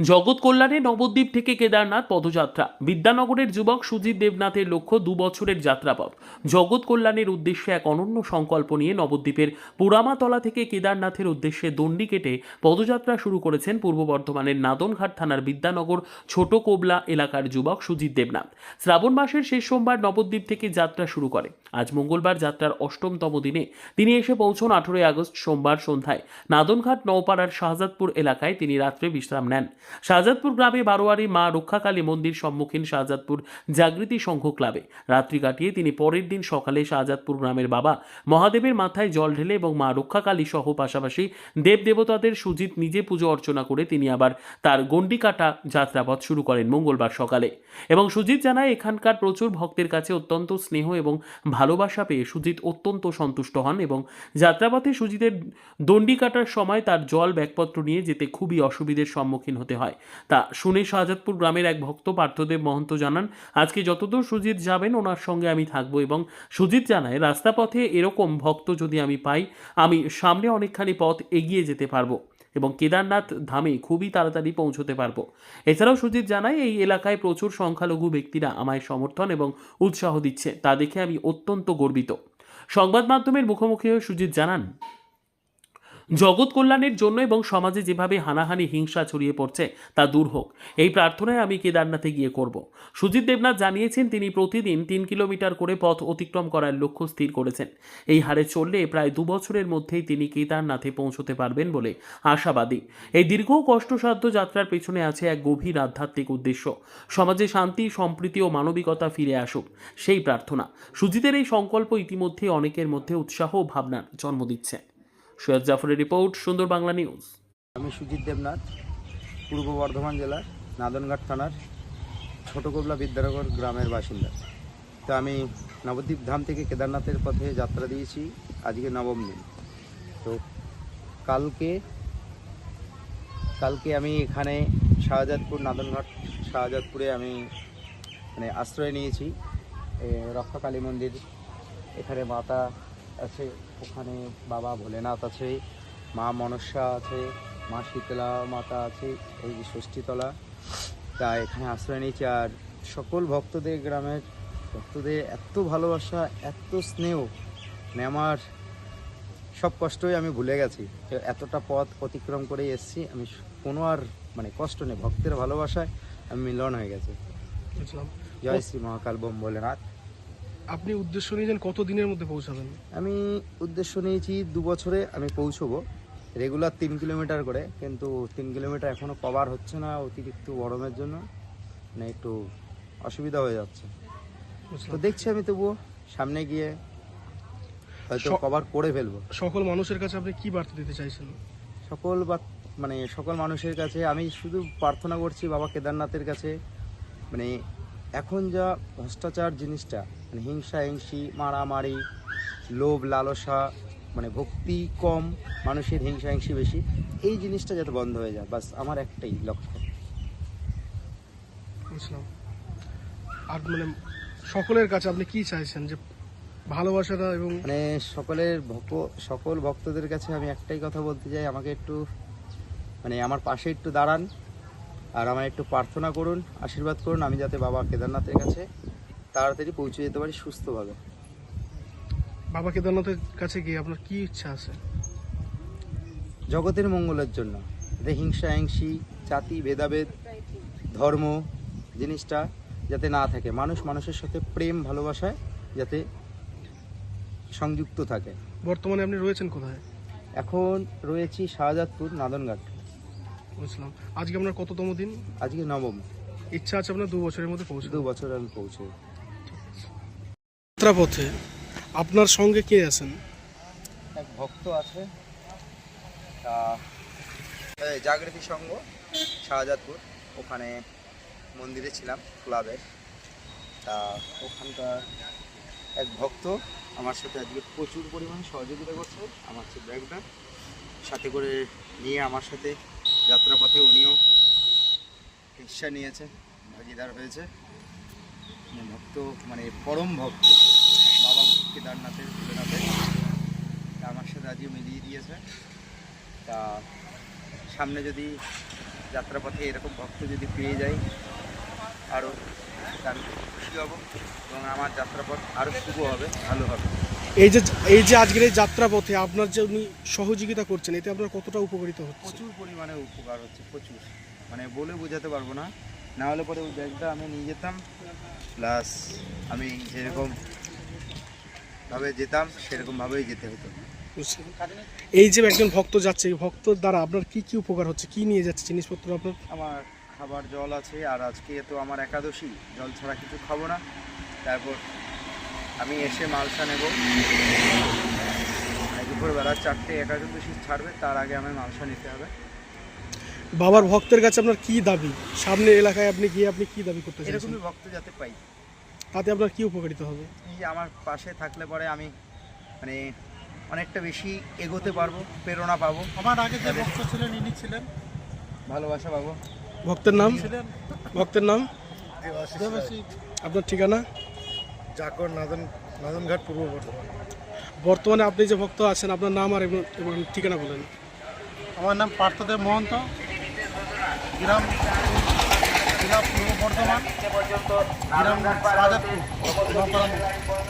জগৎ কল্যাণে নবদ্বীপ থেকে কেদারনাথ পদযাত্রা বিদ্যানগরের যুবক সুজিত দেবনাথের লক্ষ্য দু বছরের যাত্রাপথ। জগৎ কল্যাণের উদ্দেশ্যে এক অনন্য সংকল্প নিয়ে নবদ্বীপের পুরামাতলা থেকে কেদারনাথের উদ্দেশ্যে দণ্ডি কেটে পদযাত্রা শুরু করেছেন পূর্ব বর্ধমানের নাদনঘাট থানার বিদ্যানগর ছোট কোবলা এলাকার যুবক সুজিত দেবনাথ। শ্রাবণ মাসের শেষ সোমবার নবদ্বীপ থেকে যাত্রা শুরু করে। আজ মঙ্গলবার যাত্রার অষ্টমতম দিনে তিনি এসে পৌঁছন আঠেরোই আগস্ট সোমবার সন্ধ্যায়। নাদনঘাট নওপাড়ার শাহজাদপুর এলাকায় তিনি রাত্রে বিশ্রাম নেন। শাহজাদপুর গ্রামে বারোয়ারি মা রক্ষাকালী মন্দির সম্মুখীন শাহজাদপুর জাগৃতি সংঘ ক্লাবে। রাত্রি কাটিয়ে তিনি পরের দিন সকালে শাহজাদপুর গ্রামের বাবা মহাদেবের মাথায় জল ঢেলে এবং মা রক্ষাকালী সহ পাশাপাশি দেব দেবতাদের সুজিত নিজে পুজো অর্চনা করে তিনি আবার তার গন্ডিকাটা যাত্রাপথ শুরু করেন মঙ্গলবার সকালে। এবং সুজিত জানায়, এখানকার প্রচুর ভক্তের কাছে অত্যন্ত স্নেহ এবং ভালোবাসা পেয়ে সুজিত অত্যন্ত সন্তুষ্ট হন এবং যাত্রাপথে সুজিতের দণ্ডি কাটার সময় তার জল ব্যাগপত্র নিয়ে যেতে খুবই অসুবিধের সম্মুখীন হতে হয়। তা শুনে শাহজাদপুর গ্রামের এক ভক্ত পার্থদেব মহন্ত জানান, আজকে যতদূর সুজিত যাবেন, ওনার সঙ্গে আমি থাকব এবং সুজিত জানায়, রাস্তাপথে এরকম ভক্ত যদি আমি পাই, আমি সামনে অনেকখানি পথ এগিয়ে যেতে পারব। এবং কেদারনাথ ধামে খুবই তাড়াতাড়ি পৌঁছতে পারব। এছাড়াও সুজিত জানায়, এই এলাকায় প্রচুর সংখ্যালঘু ব্যক্তিরা আমায় সমর্থন এবং উৎসাহ দিচ্ছে। তা দেখে আমি অত্যন্ত গর্বিত। সংবাদ মাধ্যমের মুখোমুখি হয়ে সুজিত জানান জগৎ কল্যাণের জন্য এবং সমাজে যেভাবে হানাহানি, হিংসা ছড়িয়ে পড়ছে, তা দূর হোক। এই প্রার্থনায় আমি কেদারনাথে গিয়ে করব। সুজিত দেবনাথ জানিয়েছেন, তিনি প্রতিদিন তিন কিলোমিটার করে পথ অতিক্রম করার লক্ষ্য স্থির করেছেন। এই হারে চললে প্রায় দু বছরের মধ্যেই তিনি কেদারনাথে পৌঁছতে পারবেন বলে আশাবাদী। এই দীর্ঘ কষ্টসাধ্য যাত্রার পেছনে আছে এক গভীর আধ্যাত্মিক উদ্দেশ্য। সমাজে শান্তি, সম্প্রীতি ও মানবিকতা ফিরে আসুক, সেই প্রার্থনা। সুজিতের এই সংকল্প ইতিমধ্যে অনেকের মধ্যে উৎসাহ ও ভাবনার জন্ম দিচ্ছে। সৈয়দ জাফরের রিপোর্ট সুন্দর বাংলা নিউজ। আমি সুজিত দেবনাথ পূর্ব বর্ধমান জেলার নাদনঘাট থানার ছোটকোবলা বিদ্যানগর গ্রামের বাসিন্দা। তো আমি নবদ্বীপ ধাম থেকে কেদারনাথের পথে যাত্রা দিয়েছি আজকে নবম দিন। তো কালকে কালকে আমি এখানে শাহজাদপুর নাদনঘাট শাহজাদপুরে আমি মানে আশ্রয় নিয়েছি। এ, রক্ষাকালী মন্দির এখানে মাতা আছে ওখানে বাবা ভোলেনাথ আছে মা মনসা আছে মা শীতলা মাতা আছে এই যে ষষ্ঠীতলা। তা এখানে আশ্রয় নিয়েছি আর সকল ভক্তদের গ্রামের ভক্তদের এত ভালোবাসা এত স্নেহ মানে আমার সব কষ্টই আমি ভুলে গেছি। এতটা পথ অতিক্রম করে এসেছি আমি কোনো আর মানে কষ্ট নেই ভক্তের ভালোবাসায় আমি মিলন হয়ে গেছে। জয় শ্রী মহাকাল বোম ভোলেনাথ। আপনি উদ্দেশ্য নিয়েছেন কত দিনের মধ্যে পৌঁছাবেন? আমি উদ্দেশ্য নিয়েছি দু বছরে আমি পৌঁছবো। রেগুলার তিন কিলোমিটার করে কিন্তু তিন কিলোমিটার এখনও কভার হচ্ছে না অতিরিক্ত গরমের জন্য। মানে একটু অসুবিধা হয়ে যাচ্ছে। তো দেখছি আমি তবুও সামনে গিয়ে হয়তো কভার করে ফেলব। সকল মানুষের কাছে আপনি কি বার্তা দিতে চাইছেন? সকল বা মানে সকল মানুষের কাছে আমি শুধু প্রার্থনা করছি বাবা কেদারনাথের কাছে। মানে এখন যা ভ্রষ্টাচার জিনিসটা মানে হিংসা হিংসি মারামারি লোভ লালসা মানে ভক্তি কম মানুষের হিংসা হিংসি বেশি। এই জিনিসটা যাতে বন্ধ হয়ে যায় বাস আমার একটাই লক্ষ্য। বুঝলাম। আর মানে সকলের কাছে আপনি কি চাইছেন? যে ভালোবাসাটা এবং মানে সকলের ভক্ত সকল ভক্তদের কাছে আমি একটাই কথা বলতে চাই আমাকে একটু মানে আমার পাশে একটু দাঁড়ান আর আমার একটু প্রার্থনা করুন আশীর্বাদ করুন আমি যাতে বাবা কেদারনাথের কাছে তাড়াতাড়ি পৌঁছে যেতে পারি সুস্থভাবে। বাবা কেদারনাথের কাছে গিয়ে আপনার কি ইচ্ছা আছে? জগতের মঙ্গলের জন্য। যাতে হিংসা হিংসি জাতি ভেদাভেদ ধর্ম জিনিসটা যাতে না থাকে। মানুষ মানুষের সাথে প্রেম ভালোবাসায় যাতে সংযুক্ত থাকে। বর্তমানে আপনি রয়েছেন কোথায়? এখন রয়েছি শাহজাদপুর নাদনঘাট। বুঝলাম। আজকে আপনার কততম দিন? আজকে নবম। ইচ্ছা আছে আপনার দু বছরের মধ্যে পৌঁছে দু বছর আমি পৌঁছে যাত্রাপথে আপনার সঙ্গে কে আছেন? এক ভক্ত আছে জাগৃতি সংঘ, শাহজাদপুর। ওখানে মন্দিরে ছিলাম ক্লাবে তা, ওখানকার এক ভক্ত আমার সাথে আজকে প্রচুর পরিমাণে সহযোগিতা করছে, আমার হচ্ছে ব্যাগটা সাথে করে নিয়ে আমার সাথে যাত্রাপথে উনিও হিস্সা নিয়েছে, ভাগিদার হয়েছে। ভক্ত মানে পরম ভক্ত। বাবা কেদারনাথের ভোলেনাথের তা আমার সাথে আজকে মিলিয়ে দিয়েছে। তা সামনে যদি যাত্রাপথে এরকম ভক্ত যদি পেয়ে যাই আরও আমি খুশি হব এবং আমার যাত্রাপথ আরও শুভ হবে ভালো হবে। এই যে এই যে আজকের এই যাত্রাপথে আপনার যে উনি সহযোগিতা করছেন এতে আপনার কতটা উপকারিত হচ্ছে? প্রচুর পরিমাণে উপকার হচ্ছে প্রচুর। মানে বলে বোঝাতে পারব না না হলে পরে ওই ব্যাগটা আমি নিয়ে যেতাম। প্লাস আমি যেরকম ভাবে যেতাম সেরকমভাবেই যেতে হতো? এই যে একজন ভক্ত যাচ্ছে এই ভক্তর দ্বারা আপনার কি কি উপকার হচ্ছে? কি নিয়ে যাচ্ছে জিনিসপত্র আপনার? আমার খাবার জল আছে আর আজকে তো আমার একাদশী জল ছাড়া কিছু খাব না। তারপর আমি এসে মালসা নেব। দুপুরবেলা চারটে একাদশী ছাড়বে তার আগে আমার মালসা নিতে হবে। বাবার ভক্তের কাছে আপনার কি দাবি? সামনে এলাকায় আপনি গিয়ে আপনি কি দাবি করতে চাইছেন? এরকমই ভক্ত যাতে পাই। তাতে আপনার কি উপকারিত হবে? এই যে আমার পাশে থাকলে পরে আমি মানে অনেকটা বেশি এগোতে পারব প্রেরণা পাবো। আমার আগে যে ভক্ত ছিলেন ইনি ছিলেন। ভালোবাসা পাবো। ভক্তের নাম? ছিলেন। ভক্তের নাম? আপনার ঠিকানা? জাকর নাদন নাদনঘাট পূর্ব বর্ধমান। বর্তমানে আপনি যে ভক্ত আছেন আপনার নাম আর এবং ঠিকানা বলেন। আমার নাম পার্থদেব মহন্ত। গ্রাম জেলা পূর্ব বর্ধমান গ্রাম রাজাপুর